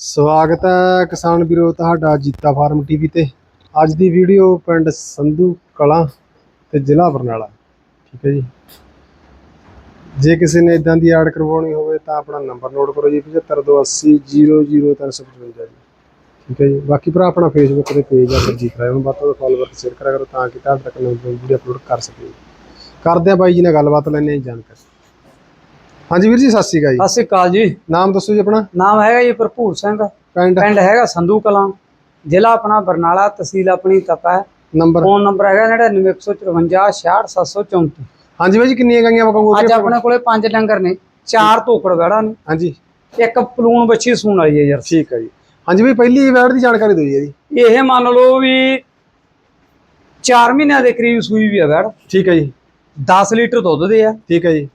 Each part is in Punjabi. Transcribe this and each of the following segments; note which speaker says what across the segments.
Speaker 1: ਸਵਾਗਤ ਹੈ ਕਿਸਾਨ ਵੀਰੋ ਤੁਹਾਡਾ ਜੀਤਾ ਫਾਰਮ ਟੀਵੀ ਤੇ। ਅੱਜ ਦੀ ਵੀਡੀਓ ਪਿੰਡ ਸੰਧੂ ਕਲਾਂ ਤੇ ਜ਼ਿਲ੍ਹਾ ਬਰਨਾਲਾ। ਠੀਕ ਹੈ ਜੀ। ਜੇ ਕਿਸੇ ਨੇ ਇਦਾਂ ਦੀ ਐਡ ਕਰਵਾਉਣੀ ਹੋਵੇ ਤਾਂ ਆਪਣਾ ਨੰਬਰ ਨੋਟ ਕਰੋ ਜੀ 7528000355 ਜੀ। ਠੀਕ ਹੈ ਜੀ। ਬਾਕੀ ਭਰਾ ਆਪਣਾ ਫੇਸਬੁੱਕ ਤੇ ਪੇਜ ਆ ਜੀ ਕਰਾਇਆ ਉਹਨੂੰ ਵੱਧ ਤੋਂ ਫਾਲੋਅਰ ਸ਼ੇਅਰ ਕਰਿਆ ਕਰੋ ਤਾਂ ਕਿ ਤੁਹਾਡੇ ਤੱਕ ਨਵੀਂ ਵੀਡੀਓ ਅਪਲੋਡ ਕਰ ਸਕੀਏ। ਕਰਦੇ ਆ ਬਾਈ ਜੀ ਨਾਲ ਗੱਲਬਾਤ ਲੈਣੇ ਆ ਜਾਣਕਾਰੀ। ਹਾਂਜੀ ਵੀਰ ਜੀ ਸਤਿ ਸ਼੍ਰੀ ਅਕਾਲ ਜੀ।
Speaker 2: ਸਤਿ ਸ਼੍ਰੀ ਅਕਾਲ ਜੀ।
Speaker 1: ਨਾਮ ਦੱਸੋ ਜੀ ਆਪਣਾ।
Speaker 2: ਨਾਮ ਹੈਗਾ ਜੀ ਭਰਪੂਰ ਸਿੰਘ।
Speaker 1: ਪਿੰਡ?
Speaker 2: ਪਿੰਡ ਹੈਗਾ ਸੰਧੂ ਕਲਾਂ। ਜ਼ਿਲ੍ਹਾ ਆਪਣਾ ਬਰਨਾਲਾ ਤਹਿਸੀਲ ਆਪਣੀ ਤਪਾ ਹੈ।
Speaker 1: ਨੰਬਰ?
Speaker 2: ਫੋਨ ਨੰਬਰ ਹੈਗਾ 99154 66734
Speaker 1: ਹਾਂਜੀ ਬਾਈ ਜੀ ਕਿੰਨੀਆਂ ਗਾਈਆਂ ਵਕਾਉਂਗੇ
Speaker 2: ਅੱਜ ਆਪਣੇ ਕੋਲੇ ਪੰਜ ਡੰਗਰ ਨੇ ਚਾਰ ਧੋਕੜ ਵੜਾ ਨੇ।
Speaker 1: ਹਾਂਜੀ।
Speaker 2: ਇੱਕ ਪਲੂਣ ਬੱਚੀ ਸੂਣ ਵਾਲੀ ਹੈ ਯਾਰ।
Speaker 1: ਠੀਕ ਹੈ ਜੀ। ਹਾਂਜੀ ਬਾਈ ਪਹਿਲੀ ਵੈੜ ਦੀ ਜਾਣਕਾਰੀ ਦਿਓ ਜੀ
Speaker 2: ਇਹ ਮੰਨ ਲਓ ਵੀ 4 ਮਹੀਨਿਆਂ ਦੇ ਕਰੀਬ ਸੂਈ ਵੀ ਹੈ ਵੜ
Speaker 1: ਠੀਕ ਹੈ ਜੀ।
Speaker 2: 10 ਲੀਟਰ ਦੁੱਧ ਦੇ ਆ।
Speaker 1: ਠੀਕ ਹੈ ਜੀ।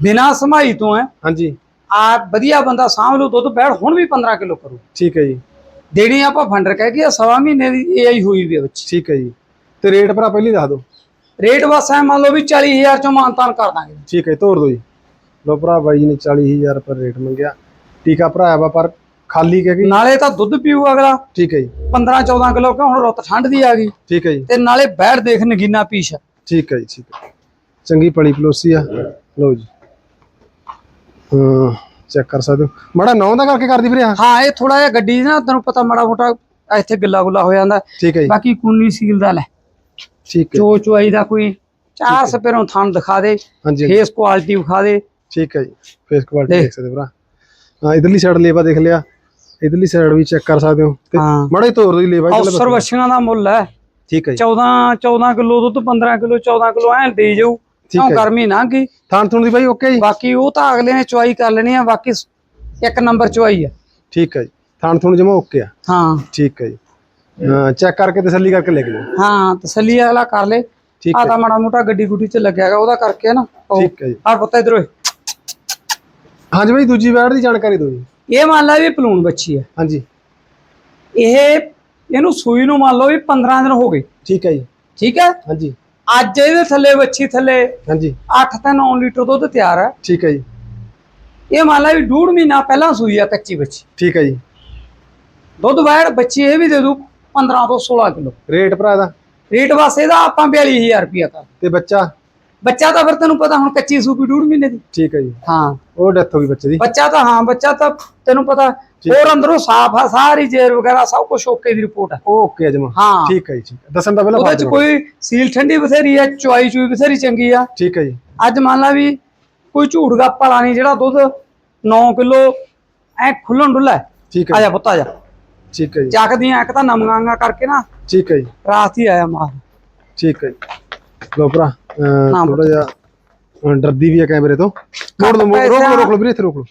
Speaker 2: ਬਿਨਾ ਸਮਾਈ ਤੋਂ ਹੈ।
Speaker 1: ਹਾਂਜੀ।
Speaker 2: ਆ ਵਧੀਆ ਬੰਦਾ ਸਾਂਭ ਲੂ ਦੁੱਧ ਬੈੜ ਹੁਣ ਵੀ 15 ਕਿਲੋ ਕਰੂ।
Speaker 1: ਠੀਕ ਹੈ ਜੀ।
Speaker 2: ਦੇਣੀ ਆਪਾਂ ਫੰਡਰ ਕਹਿ ਕੇ ਸਵਾ ਮਹੀਨੇ ਦੀ ਇਹ ਆਈ ਹੋਈ ਵੀ ਬੱਚੀ
Speaker 1: ਠੀਕ ਹੈ ਜੀ। ਤੇ ਰੇਟ ਭਰਾ ਪਹਿਲੀ ਦੱਸ ਦਿਓ।
Speaker 2: ਰੇਟ ਬਸ ਐ ਮੰਨ ਲਓ ਵੀ 40000 ਚੋਂ ਮਾਨਤਾਨ ਕਰ ਦਾਂਗੇ।
Speaker 1: ਠੀਕ ਹੈ ਤੋਰ ਦਿਓ ਜੀ। ਲੋ ਭਰਾ ਬਾਈ ਜੀ ਨੇ 40000 ਪਰ ਰੇਟ ਮੰਗਿਆ। ਟੀਕਾ ਭਰਾਇਆ ਵਾ ਪਰ ਖਾਲੀ ਕਹਿ ਗਈ
Speaker 2: ਨਾਲੇ ਤਾਂ ਦੁੱਧ ਪੀਊ ਅਗਲਾ।
Speaker 1: ਠੀਕ ਹੈ ਜੀ।
Speaker 2: 15 14 ਕਿਲੋ ਕਿਉਂ? ਹੁਣ ਰੁੱਤ ਠੰਡ ਦੀ ਆ ਗਈ।
Speaker 1: ਠੀਕ ਹੈ ਜੀ।
Speaker 2: ਤੇ ਨਾਲੇ ਬੈੜ ਦੇਖ ਨਗੀਨਾ ਪੀਛ
Speaker 1: ਠੀਕ ਹੈ ਜੀ ਠੀਕ ਹੈ। ਚੰਗੀ ਪਲੀ ਪਲੋਸੀ ਆ। ਲਓ ਜੀ। ਹਾਂ ਚੈੱਕ ਕਰ ਸਕਦੇ ਹੋ। ਮਾੜਾ ਨੌ ਦਾ ਕਰਕੇ ਕਰਦੀ ਵੀਰੇ ਹਾਂ
Speaker 2: ਇਹ ਥੋੜਾ ਜਿਹਾ ਗੱਡੀ ਨਾ ਤੈਨੂੰ ਪਤਾ ਮਾੜਾ ਮੋਟਾ ਇੱਥੇ ਗਿੱਲਾ ਗੁੱਲਾ ਹੋ ਜਾਂਦਾ।
Speaker 1: ਠੀਕ ਹੈ ਜੀ।
Speaker 2: ਬਾਕੀ ਕੁੰਨੀ ਸੀਲ ਦਾ ਲੈ।
Speaker 1: ਠੀਕ ਹੈ
Speaker 2: ਚੋ ਚੁਆਈ ਦਾ ਕੋਈ ਚਾਰ ਸਪੇਰੋਂ ਥਣ ਦਿਖਾ ਦੇ
Speaker 1: ਹਾਂਜੀ ਹਾਂਜੀ,
Speaker 2: ਫੇਸ ਕੁਆਲਿਟੀ ਵਿਖਾ ਦੇ।
Speaker 1: ਠੀਕ ਹੈ ਜੀ। ਫੇਸ ਕੁਆਲਿਟੀ
Speaker 2: ਦੇਖ।
Speaker 1: ਦੇਖ ਸਕਦੇ ਹੋ ਭਰਾ। ਹਾਂ ਇਧਰਲੀ ਸਾਈਡ ਲੇਵਾ ਦੇਖ ਲਿਆ। ਇਧਰਲੀ ਸਾਈਡ ਵੀ ਚੈੱਕ ਕਰ ਸਕਦੇ ਹੋ। ਤੇ
Speaker 2: ਹਾਂ।
Speaker 1: ਮਾੜਾ ਹੀ ਤੋਰ ਦੀ ਲੇਵਾ ਇੱਧਰਲੇ ਪਾਸੇ।
Speaker 2: ਵਸ਼ੀਆਂ ਦਾ ਮੁੱਲ ਹੈ।
Speaker 1: ਠੀਕ ਹੈ ਜੀ।
Speaker 2: 14 14 ਕਿਲੋ ਦੁੱਧ 15 ਕਿਲੋ 14 ਕਿਲੋ ਐ ਦੇ ਜਾਊ। ਕਿਉਂ
Speaker 1: ਹੈ।
Speaker 2: ਗਰਮੀ ਨਾ ਗਈ
Speaker 1: ਥਾਣ ਥੁਣ ਦੀ ਬਾਈ ਓਕੇ ਜੀ।
Speaker 2: ਬਾਕੀ ਉਹ ਤਾਂ ਅਗਲੇ ਨੇ ਚੁਆਈ ਕਰ ਲੈਣੀ ਆ ਬਾਕੀ ਇੱਕ ਨੰਬਰ ਚੁਆਈ ਆ।
Speaker 1: ਠੀਕ ਹੈ ਜੀ। ਥਾਣ ਥੁਣ ਜਮਾ ਓਕੇ ਆ।
Speaker 2: ਹਾਂ।
Speaker 1: ਠੀਕ ਹੈ ਜੀ। ਚੈੱਕ ਕਰਕੇ ਤਸੱਲੀ ਕਰਕੇ ਲੈ ਕੇ ਜਾਓ
Speaker 2: ਹਾਂ ਤਸੱਲੀ ਅਗਲਾ ਕਰ ਲੇ।
Speaker 1: ਠੀਕ
Speaker 2: ਆ
Speaker 1: ਹੈ
Speaker 2: ਤਾਂ ਮਾੜਾ ਮੋਟਾ ਗੱਡੀ ਗੁੱਡੀ ਚ ਲੱਗਿਆ ਹੈਗਾ ਉਹਦਾ ਕਰਕੇ ਨਾ।
Speaker 1: ਠੀਕ ਹੈ ਜੀ।
Speaker 2: ਆ ਪਤਾ ਇਧਰੋਂ
Speaker 1: ਹਾਂਜੀ ਬਾਈ ਦੂਜੀ ਵੈੜ ਦੀ ਜਾਣਕਾਰੀ ਦਿਓ ਜੀ।
Speaker 2: ਇਹ ਮੰਨ ਲਾ ਵੀ ਪਲੂਣ ਬੱਚੀ ਹੈ
Speaker 1: ਹਾਂਜੀ
Speaker 2: ਇਹ ਇਹਨੂੰ ਸੂਈ ਨੂੰ ਮੰਨ ਲਓ ਵੀ 15 ਦਿਨ ਹੋ ਗਏ।
Speaker 1: ਠੀਕ ਹੈ ਜੀ।
Speaker 2: ਠੀਕ ਹੈ?
Speaker 1: ਹਾਂਜੀ
Speaker 2: ਅੱਜ ਇਹਦੇ ਥੱਲੇ ਬੱਚੀ ਥੱਲੇ
Speaker 1: ਹਾਂਜੀ।
Speaker 2: 8 ਤੋਂ 9 ਲੀਟਰ ਦੁੱਧ ਤਿਆਰ ਹੈ।
Speaker 1: ਠੀਕ ਹੈ ਜੀ।
Speaker 2: ਇਹ ਮੰਨ ਲਾ ਵੀ ਡੂਢ ਮਹੀਨਾ ਪਹਿਲਾਂ ਸੂਈ ਆ ਕੱਚੀ ਬੱਚੀ
Speaker 1: ਠੀਕ ਹੈ ਜੀ।
Speaker 2: ਦੁੱਧ ਵੈੜ ਬੱਚੀ ਇਹ ਵੀ ਦੇ ਦੂ 15 ਤੋਂ 16 ਕਿਲੋ।
Speaker 1: ਰੇਟ ਭਰਾ ਦਾ
Speaker 2: ਰੇਟ ਬਸ ਇਹਦਾ ਆਪਾਂ 42000 ਰੁਪਇਆ ਕਰ।
Speaker 1: ਤੇ ਬੱਚਾ?
Speaker 2: ਬੱਚਾ ਤਾਂ ਫਿਰ ਤੈਨੂੰ ਪਤਾ ਹੁਣ ਕੱਚੀ ਸੂਪੀ ਡੂਢ ਮਹੀਨੇ ਦੀ।
Speaker 1: ਠੀਕ ਹੈ ਜੀ।
Speaker 2: ਹਾਂ।
Speaker 1: ਉਹ ਡੈਥ ਹੋ ਗਈ ਬੱਚੇ ਦੀ।
Speaker 2: ਬੱਚਾ ਤਾਂ ਹਾਂ ਬੱਚਾ ਤਾਂ ਤੈਨੂੰ ਪਤਾ ਹੋਰ ਅੰਦਰੋਂ ਸਾਫ਼ ਆ ਸਾਰੀ ਜੇਰ ਵਗੈਰਾ ਸਭ ਕੁਝ ਓਕੇ ਦੀ ਰਿਪੋਰਟ ਹੈ
Speaker 1: ਓਕੇ ਜਮਾ।
Speaker 2: ਹਾਂ।
Speaker 1: ਠੀਕ ਹੈ ਜੀ ਦੱਸਣ ਦਾ ਪਹਿਲਾਂ
Speaker 2: ਉਹਦੇ ਚ ਕੋਈ ਸੀਲ ਠੰਡੀ ਬਥੇਰੀ ਹੈ ਚੁਆਈ ਚੂਈ ਬਥੇਰੀ ਚੰਗੀ ਆ।
Speaker 1: ਠੀਕ ਹੈ ਜੀ।
Speaker 2: ਅੱਜ ਮੰਨ ਲਾ ਵੀ ਕੋਈ ਝੂਠ ਗੱਪ ਵਾਲਾ ਨਹੀਂ ਜਿਹੜਾ ਦੁੱਧ 9 ਕਿਲੋ ਐ ਖੁੱਲਣ ਡੁੱਲਾ ਹੈ।
Speaker 1: ਠੀਕ
Speaker 2: ਆ
Speaker 1: ਹੈ
Speaker 2: ਜਾ ਪੁੱਤ ਆ ਜਾ।
Speaker 1: ਠੀਕ ਹੈ ਜੀ।
Speaker 2: ਚੱਕਦੀਆਂ ਇੱਕ ਤਾਂ ਨਮਗਾਂਗਾ ਕਰਕੇ ਨਾ
Speaker 1: ਠੀਕ ਹੈ ਜੀ।
Speaker 2: ਰਾਤ ਹੀ ਆਇਆ ਮਾਰ।
Speaker 1: ਠੀਕ ਹੈ ਜੀ। ਲੋ ਭਰਾ ਥੋੜਾ ਜਿਹਾ ਅਹ, ਡਰਦੀ ਵੀ ਹੈ ਕੈਮਰੇ ਤੋਂ। ਮੋੜ ਲਓ ਮੋੜ- ਰੋਕ ਲਓ ਰੋਕ ਲਓ ਵੀਰੇ ਇੱਥੇ ਰੋਕ ਲਓ।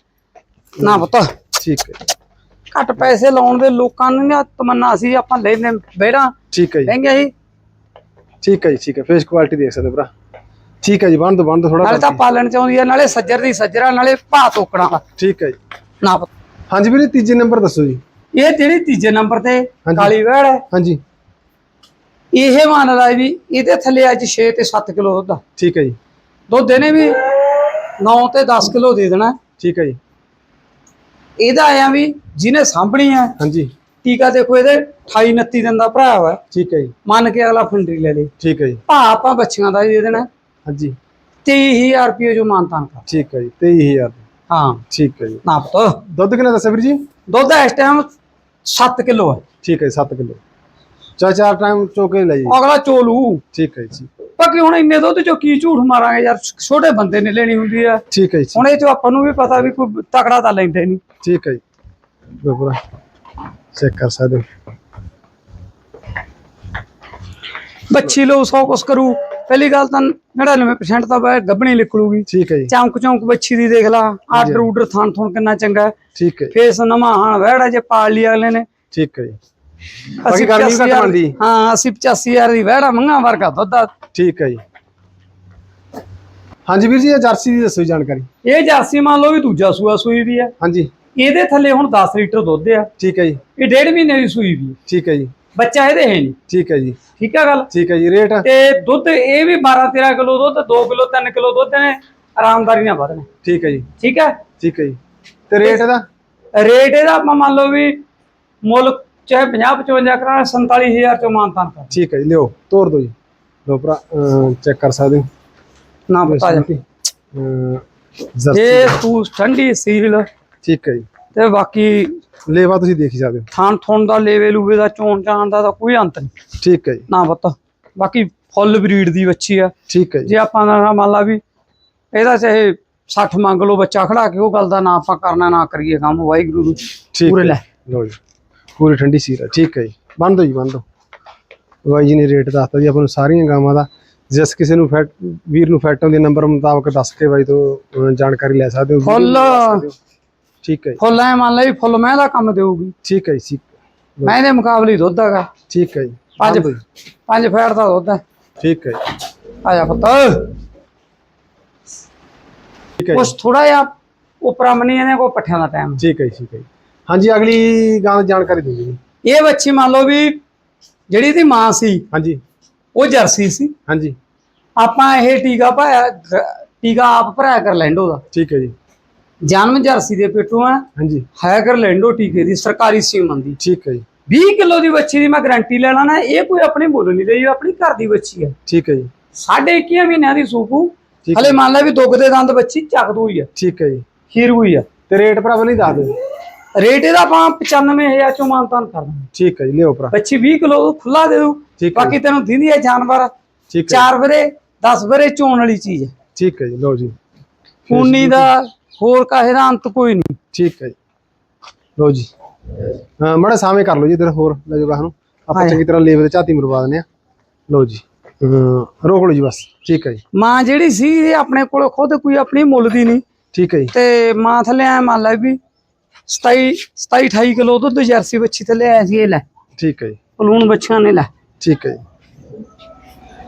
Speaker 2: ਨਾ ਪੁੱਤ।
Speaker 1: ਠੀਕ ਹੈ ਜੀ,
Speaker 2: ਘੱਟ ਪੈਸੇ ਲਾਉਣ ਦੇ ਲੋਕਾਂ ਨੂੰ ਨਾ ਤਮੰਨਾ ਸੀ ਆਪਾਂ ਲੈਨੇ ਬੇੜਾ
Speaker 1: ਠੀਕ ਹੈ ਜੀ।
Speaker 2: ਲਹਿੰਗੇ ਸੀ।
Speaker 1: ਠੀਕ ਹੈ ਜੀ ਠੀਕ ਹੈ। ਫੇਸ ਕੁਆਲਿਟੀ ਦੇਖ ਸਕਦੇ ਹੋ ਭਰਾ। ਠੀਕ ਹੈ ਜੀ ਬੰਦ ਬੰਦ ਥੋੜਾ
Speaker 2: ਨਾਲੇ ਤਾਂ ਪਾਲਣ ਚਾਹੁੰਦੀ ਆ ਨਾਲੇ ਸੱਜਰ ਦੀ ਸੱਜਰਾ ਨਾਲੇ ਭਾ ਤੋਕਣਾ
Speaker 1: ਠੀਕ ਹੈ ਜੀ।
Speaker 2: ਨਾ ਪੁੱਤ।
Speaker 1: ਹਾਂਜੀ ਵੀਰੇ ਤੀਜੇ ਨੰਬਰ ਦੱਸੋ ਜੀ।
Speaker 2: ਇਹ ਜਿਹੜੀ ਤੀਜੇ ਨੰਬਰ ਤੇ। ਕਾਲੀ ਵੈੜ ਹੈ।
Speaker 1: ਹਾਂਜੀ।
Speaker 2: ਇਹ ਮੰਨ ਲਾ ਵੀ ਇਹਦੇ ਥੱਲੇ ਅੱਜ 6 ਤੇ 7 ਕਿਲੋ ਦੁੱਧ ਆ।
Speaker 1: ਠੀਕ ਹੈ ਜੀ।
Speaker 2: ਦੁੱਧ ਇਹਨੇ ਵੀ 9 ਤੇ 10 ਕਿਲੋ ਦੇ ਦੇਣਾ।
Speaker 1: ਠੀਕ ਹੈ ਜੀ।
Speaker 2: ਇਹਦਾ ਆਇਆ ਵੀ ਜਿਹਨੇ ਸਾਂਭਣੀ ਆ
Speaker 1: ਹਾਂਜੀ।
Speaker 2: ਟੀਕਾ ਦੇਖੋ ਇਹਦੇ 28 29 ਦਿਨ ਦਾ ਭਰਾ ਵਾ।
Speaker 1: ਠੀਕ ਹੈ ਜੀ।
Speaker 2: ਮੰਨ ਕੇ ਅਗਲਾ ਫੰਡਰੀ ਲੈ ਲੇ।
Speaker 1: ਠੀਕ ਹੈ ਜੀ।
Speaker 2: ਭਾ ਆਪਾਂ ਬੱਚੀਆਂ ਦਾ ਹੀ ਦੇ ਦੇਣਾ।
Speaker 1: ਹਾਂਜੀ।
Speaker 2: 23000 ਰੁਪਏ ਜੋ ਮਾਨਤਾਨ ਕਰ
Speaker 1: ਠੀਕ ਹੈ ਜੀ 23000
Speaker 2: ਹਾਂ।
Speaker 1: ਠੀਕ ਹੈ ਜੀ।
Speaker 2: ਨਾ ਪੁੱਤ।
Speaker 1: ਦੁੱਧ ਕਿੰਨਾ ਦੱਸਿਆ ਵੀਰ ਜੀ?
Speaker 2: ਦੁੱਧ ਇਸ ਟਾਈਮ 7 ਕਿਲੋ ਹੈ
Speaker 1: ਠੀਕ ਹੈ 7 ਕਿਲੋ। ਚਾਰ ਚਾਰ ਟਾਈਮ ਚੋਕੇ ਲੈ ਜੀ
Speaker 2: ਅਗਲਾ ਚੋਲੂ।
Speaker 1: ਠੀਕ ਹੈ ਜੀ।
Speaker 2: ਬਾਕੀ ਹੁਣ ਇੰਨੇ ਦੁੱਧ ਚੋਂ ਕੀ ਝੂਠ ਮਾਰਾਂਗੇ ਯਾਰ? ਛੋਟੇ ਬੰਦੇ ਨੇ ਲੈਣੀ ਹੁੰਦੀ ਆ।
Speaker 1: ਠੀਕ ਹੈ ਜੀ।
Speaker 2: ਹੁਣ ਇਹ ਚੋਂ ਆਪਾਂ ਨੂੰ ਵੀ ਪਤਾ ਵੀ ਕੋਈ ਤਕੜਾ ਤਾਂ ਲੈਂਦੇ ਨਹੀਂ
Speaker 1: ਠੀਕ ਹੈ ਜੀ। ਪੂਰਾ ਚੈੱਕ ਕਰ ਸਕਦੇ ਹੋ।
Speaker 2: ਬੱਚੀ ਲੋ ਸੌ ਕੁਛ ਕਰੂ। ਪਹਿਲੀ ਗੱਲ ਤਾਂ 99% ਤਾਂ ਬੈ ਗੱਬਣੀ ਨਿਕਲੂਗੀ
Speaker 1: ਠੀਕ ਹੈ ਜੀ।
Speaker 2: ਚੌਂਕ ਚੌਂਕ ਬੱਚੀ ਦੀ ਦੇਖ ਲਾ ਆਰਡਰ ਊਡਰ ਥਣ ਥਣ ਕਿੰਨਾ ਚੰਗਾ।
Speaker 1: ਠੀਕ ਹੈ
Speaker 2: ਫੇਸ ਨਵਾਂ ਹਾਂ ਵਹਿੜਾ ਜੇ ਪਾਲ ਲਈ ਅਗਲੇ ਨੇ।
Speaker 1: ਠੀਕ ਹੈ ਜੀ। ਬਾਕੀ ਗਰਮੀ ਵੀ ਘੱਟ
Speaker 2: 85,000
Speaker 1: ਬਣਦੀ।
Speaker 2: ਹਾਂ ਅਸੀਂ 85000 ਦੀ ਵਹਿੜਾ ਮੰਗਾ ਵਰਗਾ ਦੁੱਧ ਆ।
Speaker 1: ਠੀਕ ਹੈ ਜੀ। ਹਾਂਜੀ ਵੀਰ ਜੀ ਇਹ ਜਰਸੀ ਦੀ ਦੱਸੋ ਜਾਣਕਾਰੀ।
Speaker 2: ਇਹ ਜਰਸੀ ਮੰਨ ਲਓ ਵੀ ਦੂਜਾ ਸੂਆ ਸੂਈ ਵੀ ਆ।
Speaker 1: ਹਾਂਜੀ।
Speaker 2: ਇਹਦੇ ਥੱਲੇ ਹੁਣ 10 ਲੀਟਰ ਦੁੱਧ ਆ।
Speaker 1: ਠੀਕ ਹੈ ਜੀ।
Speaker 2: ਇਹ ਡੇਢ ਮਹੀਨੇ ਦੀ ਸੂਈ ਵੀ।
Speaker 1: ਠੀਕ ਹੈ ਜੀ।
Speaker 2: ਬੱਚਾ ਇਹਦੇ ਹੈ ਨਹੀਂ।
Speaker 1: ਠੀਕ ਹੈ ਜੀ।
Speaker 2: ਠੀਕ ਆ ਗੱਲ?
Speaker 1: ਠੀਕ ਹੈ ਜੀ ਰੇਟ?
Speaker 2: ਤੇ ਦੁੱਧ ਇਹ ਵੀ 12 13 ਕਿਲੋ ਦੁੱਧ 2 ਕਿਲੋ 3 ਕਿਲੋ ਦੁੱਧ ਨੇ ਆਰਾਮਦਾਰੀ ਨਾਲ ਵਧਣਾ
Speaker 1: ਠੀਕ ਹੈ ਜੀ।
Speaker 2: ਠੀਕ ਹੈ?
Speaker 1: ਠੀਕ ਹੈ ਜੀ। ਤੇ ਰੇਟ ਇਹਦਾ?
Speaker 2: ਰੇਟ ਇਹਦਾ ਆਪਾਂ ਮੰਨ ਲਓ ਵੀ ਮੁੱਲ ਚਾਹੇ 50 55 ਕਰਾਣਾ 47000 ਚੋਂ ਮਾਨਤਾਨ ਕਰ
Speaker 1: ਠੀਕ ਹੈ ਜੀ ਲਿਓ ਤੋਰ ਦਿਓ ਜੀ। ਲਓ ਭਰਾ ਚੈੱਕ ਕਰ ਸਕਦੇ ਹੋ?
Speaker 2: ਨਾ ਪਤਾ ਜਾ ਇਹ ਤੂੰ ਠੰਡੀ ਸੀਲ
Speaker 1: ਠੀਕ ਹੈ ਜੀ।
Speaker 2: ਤੇ ਬਾਕੀ
Speaker 1: ਲੇਵਾ ਤੁਸੀਂ ਦੇਖ ਹੀ ਸਕਦੇ ਹੋ।
Speaker 2: ਥੁਣ ਦਾ ਲੇਵੇ ਲੂਵੇ ਦਾ ਚੋਣ ਚਾਣ ਦਾ ਤਾਂ ਕੋਈ ਅੰਤ ਨਹੀਂ।
Speaker 1: ਠੀਕ ਹੈ ਜੀ।
Speaker 2: ਨਾ ਪਤਾ। ਬਾਕੀ ਫੁੱਲ ਬਰੀਡ ਦੀ ਬੱਚੀ ਆ।
Speaker 1: ਠੀਕ ਹੈ ਜੀ।
Speaker 2: ਜੇ ਆਪਾਂ ਨਾ ਮੰਨ ਲਾ ਵੀ ਇਹਦਾ ਚਾਹੇ 60 ਮੰਗ ਲਓ ਬੱਚਾ ਖੜਾ ਕੇ ਉਹ ਗੱਲ ਦਾ ਨਾ ਆਪਾਂ ਕਰਨਾ ਨਾ ਕਰੀਏ ਕੰਮ ਵਾਹਿਗੁਰੂ ਪੂਰੇ। ਲੈ।
Speaker 1: ਲਓ ਜੀ। ਪੂਰੀ ਠੰਡੀ ਸੀਰ ਹੈ ਠੀਕ ਹੈ ਜੀ। ਬੰਦ ਦੋ ਜੀ ਬੰਦ ਦੋ ਬਾਈ ਜੀ ਨੇ ਰੇਟ ਦੱਸਤਾ ਜੀ ਆਪਾਂ ਨੂੰ ਸਾਰੀਆਂ ਗਾਵਾਂ ਦਾ। ਜਿਸ ਕਿਸੇ ਨੂੰ ਫੈਟ ਵੀਰ ਨੂੰ ਫੈਟ ਹੁੰਦੀ ਨੰਬਰ ਮੁਤਾਬਕ ਦੱਸ ਕੇ ਬਾਈ ਤੋਂ ਜਾਣਕਾਰੀ ਲੈ ਸਕਦੇ ਹੋ
Speaker 2: ਫੁੱਲ।
Speaker 1: ਠੀਕ ਹੈ
Speaker 2: ਫੁੱਲ ਐ ਮੰਨ ਲਾ ਵੀ ਫੁੱਲ ਮੈਂ ਦਾ ਕੰਮ ਦੇਊਗੀ।
Speaker 1: ਠੀਕ ਹੈ ਜੀ
Speaker 2: ਮੈਂ ਇਹਦੇ ਮੁਕਾਬਲੇ ਦੁੱਧ ਹੈਗਾ।
Speaker 1: ਠੀਕ ਹੈ ਜੀ।
Speaker 2: ਪੰਜ। ਪੰਜ ਫੈਟ ਦਾ ਦੁੱਧ ਹੈ।
Speaker 1: ਠੀਕ ਹੈ
Speaker 2: ਆ ਜਾ ਪੁੱਤ।
Speaker 1: ਠੀਕ ਹੈ
Speaker 2: ਕੁਛ ਥੋੜਾ ਜਿਹਾ ਉਪਰਾ ਮਨੀ ਇਹਨੇ ਕੋ ਪੱਠਿਆਂ ਦਾ ਟਾਈਮ
Speaker 1: ਠੀਕ ਹੈ ਠੀਕ ਹੈ ਹਾਂਜੀ ਅਗਲੀ ਗਾਂ ਦੀ ਜਾਣਕਾਰੀ ਦਿਓ ਜੀ।
Speaker 2: ਇਹ ਬੱਚੀ ਮੰਨ ਲਓ ਵੀ ਜਿਹੜੀ ਇਹਦੀ ਮਾਂ ਸੀ
Speaker 1: ਹਾਂਜੀ।
Speaker 2: ਉਹ ਜਰਸੀ ਸੀ।
Speaker 1: ਹਾਂਜੀ।
Speaker 2: ਆਪਾਂ ਇਹ ਟੀਕਾ ਪਾਇਆ ਟੀਕਾ ਆਪ ਭਰਾਇਆ ਕਰ ਲੈਂਡੋ ਦਾ
Speaker 1: ਠੀਕ ਹੈ ਜੀ।
Speaker 2: ਜਨਮ ਜਰਸੀ ਦੇ ਪੇਟੋਂ ਆ।
Speaker 1: ਹਾਂਜੀ।
Speaker 2: ਹੈ ਕਰ ਲੈਂਡੋ ਟੀਕੇ ਦੀ ਸਰਕਾਰੀ ਸੀਮਨ ਦੀ
Speaker 1: ਠੀਕ ਹੈ ਜੀ।
Speaker 2: 20 ਕਿਲੋ ਦੀ ਬੱਚੀ ਦੀ ਮੈਂ ਗਾਰੰਟੀ ਲੈਣਾ ਨਾ ਇਹ ਕੋਈ ਆਪਣੀ ਮੁੱਲ ਨਹੀਂ ਲਈ ਆਪਣੀ ਘਰ ਦੀ ਬੱਚੀ ਹੈ
Speaker 1: ਠੀਕ ਹੈ ਜੀ।
Speaker 2: ਸਾਢੇ 21 ਮਹੀਨਿਆਂ ਦੀ ਸੂਪੂ ਹਲੇ ਮੰਨ ਲੈ ਵੀ ਦੁੱਧ ਦੇ ਦੰਦ ਬੱਚੀ ਚੱਕ ਦੂਈ ਆ।
Speaker 1: ਠੀਕ ਹੈ ਜੀ।
Speaker 2: ਖੀਰ ਹੋਈ ਆ।
Speaker 1: ਤੇ ਰੇਟ ਭਰਾਵਾ ਨਹੀਂ ਦੱਸ ਦਿਓ।
Speaker 2: ਰੇਟ ਇਹਦਾ ਆਪਾਂ 95000 ਚੋਂ ਮਾਨਤਾਨ ਕਰ ਦਾਂਗੇ।
Speaker 1: ਠੀਕ ਹੈ ਜੀ ਲਿਓ ਭਰਾ।
Speaker 2: ਬੱਚੀ 20 ਕਿਲੋ ਖੁੱਲਾ ਦੇ ਦੂ ਬਾਕੀ ਤੈਨੂੰ ਦਿੰਦੀ ਹੈ ਜਾਨਵਰ।
Speaker 1: ਠੀਕ ਹੈ
Speaker 2: ਚਾਰ ਵਰੇ 10 ਵਰੇ ਚੋਣ ਵਾਲੀ ਚੀਜ਼ ਹੈ।
Speaker 1: ਠੀਕ ਹੈ ਜੀ ਲਓ ਜੀ।
Speaker 2: ਉਨੀ ਦਾ ਹੋਰ ਕਾਹੇ ਦਾ ਅੰਤ ਕੋਈ ਨਹੀਂ।
Speaker 1: ਠੀਕ ਹੈ ਜੀ। ਲਓ ਜੀ। ਮੜਾ ਸਾਵੇਂ ਕਰ ਲਓ ਜੀ ਇਧਰ ਹੋਰ ਲੈ ਜਾਓ ਨੂੰ। ਆਪਾਂ। ਚੰਗੀ ਤਰ੍ਹਾਂ ਲੇਵੇ ਤੇ ਝਾਤੀ ਮਰਵਾ ਦਿੰਦੇ ਆ ਲਓ ਜੀ। ਰੋਕ ਲਓ ਜੀ ਬਸ। ਠੀਕ ਹੈ ਜੀ।
Speaker 2: ਮਾਂ ਜਿਹੜੀ ਸੀ ਇਹ ਆਪਣੇ ਕੋਲ ਖੁਦ ਕੋਈ ਆਪਣੀ ਮੁੱਲ ਦੀ ਨਹੀਂ।
Speaker 1: ਠੀਕ ਹੈ ਜੀ।
Speaker 2: ਤੇ ਮਾਂ ਥੱਲੇ ਐ ਮੰਨ ਲੈ ਵੀ 27 27 28 ਕਿਲੋ ਦੁੱਧ ਜਰਸੀ ਬੱਚੀ ਥੱਲੇ ਆਇਆ ਸੀ ਇਹ ਲੈ।
Speaker 1: ਠੀਕ ਹੈ ਜੀ।
Speaker 2: ਪਲੂਣ ਬੱਚਿਆਂ ਨੇ ਲੈ।
Speaker 1: ਠੀਕ ਹੈ ਜੀ।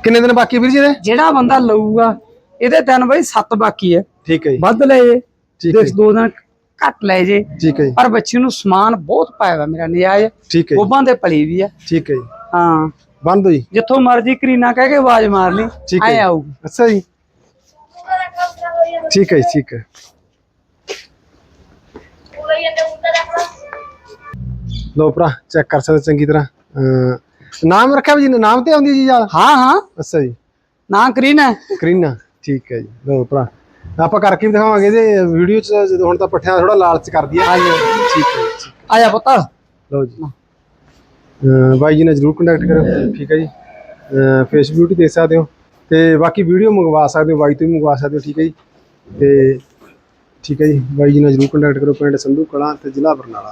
Speaker 1: ਕਿੰਨੇ ਦਿਨ ਬਾਕੀ ਵੀਰ ਜੀ ਦੇ
Speaker 2: ਜਿਹੜਾ ਬੰਦਾ ਲਊਗਾ ਇਹਦੇ ਦਿਨ ਬਈ 7 ਬਾਕੀ ਹੈ।
Speaker 1: ਠੀਕ ਹੈ ਜੀ।
Speaker 2: ਵੱਧ ਲੈ ਜੇ
Speaker 1: ਠੀਕ ਹੈ
Speaker 2: ਦੋ ਦਿਨ ਘੱਟ ਲੈ ਜੇ।
Speaker 1: ਠੀਕ ਹੈ ਜੀ।
Speaker 2: ਪਰ ਬੱਚੀ ਨੂੰ ਸਮਾਨ ਬਹੁਤ ਪਾਇਆ ਵਾ ਮੇਰਾ ਨਿਆਜ
Speaker 1: ਠੀਕ ਹੈ
Speaker 2: ਗੋਬਾਂ ਦੇ ਪਲੀ ਵੀ ਆ
Speaker 1: ਠੀਕ ਹੈ ਜੀ।
Speaker 2: ਹਾਂ।
Speaker 1: ਬੰਦ ਜੀ
Speaker 2: ਜਿੱਥੋਂ ਮਰਜ਼ੀ ਕਰੀਨਾ ਕਹਿ ਕੇ ਆਵਾਜ਼ ਮਾਰ ਲਈ
Speaker 1: ਜੀ।
Speaker 2: ਆਊਗੀ।
Speaker 1: ਅੱਛਾ ਜੀ। ਠੀਕ ਹੈ ਠੀਕ ਹੈ। ਲੋ ਭਰਾ ਚੈੱਕ ਕਰ ਸਕਦੇ ਚੰਗੀ ਤਰ੍ਹਾਂ। ਨਾਮ ਰੱਖਿਆ ਵੀ ਜੀ ਨਾਮ ਤੇ ਆਉਂਦੀ ਜੀ ਯਾਦ?
Speaker 2: ਹਾਂ ਹਾਂ।
Speaker 1: ਅੱਛਾ ਜੀ।
Speaker 2: ਨਾ ਕਰੀਨਾ।
Speaker 1: ਕਰੀਨਾ ਠੀਕ ਹੈ ਜੀ। ਲੋ ਭਰਾ ਆਪਾਂ ਕਰਕੇ ਵੀ ਦਿਖਾਵਾਂਗੇ ਇਹਦੇ ਵੀਡੀਓ ਚ ਜਦੋਂ ਹੁਣ ਤਾਂ ਪੱਠਿਆਂ ਥੋੜਾ ਲਾਲਚ ਕਰਦੀ ਆ ਠੀਕ ਹੈ ਜੀ ਠੀਕ
Speaker 2: ਆ ਜਾ ਪੁੱਤ।
Speaker 1: ਲਓ ਜੀ। ਅਮ ਬਾਈ ਜੀ ਨਾਲ ਜਰੂਰ ਕੰਟੈਕਟ ਕਰੋ ਠੀਕ ਹੈ ਜੀ। ਫੇਸ ਬਿਊਟੀ ਦੇਖ ਸਕਦੇ ਹੋ। ਤੇ ਬਾਕੀ ਵੀਡੀਓ ਮੰਗਵਾ ਸਕਦੇ ਹੋ ਬਾਈ ਤੋਂ ਵੀ ਮੰਗਵਾ ਸਕਦੇ ਹੋ ਠੀਕ ਹੈ ਜੀ। ਤੇ ਠੀਕ ਹੈ ਜੀ। ਬਾਈ ਜੀ ਨਾਲ ਜਰੂਰ ਕੰਟੈਕਟ ਕਰੋ ਪਿੰਡ ਸੰਧੂ ਕਲਾਂ ਤੇ ਜ਼ਿਲ੍ਹਾ ਬਰਨਾਲਾ।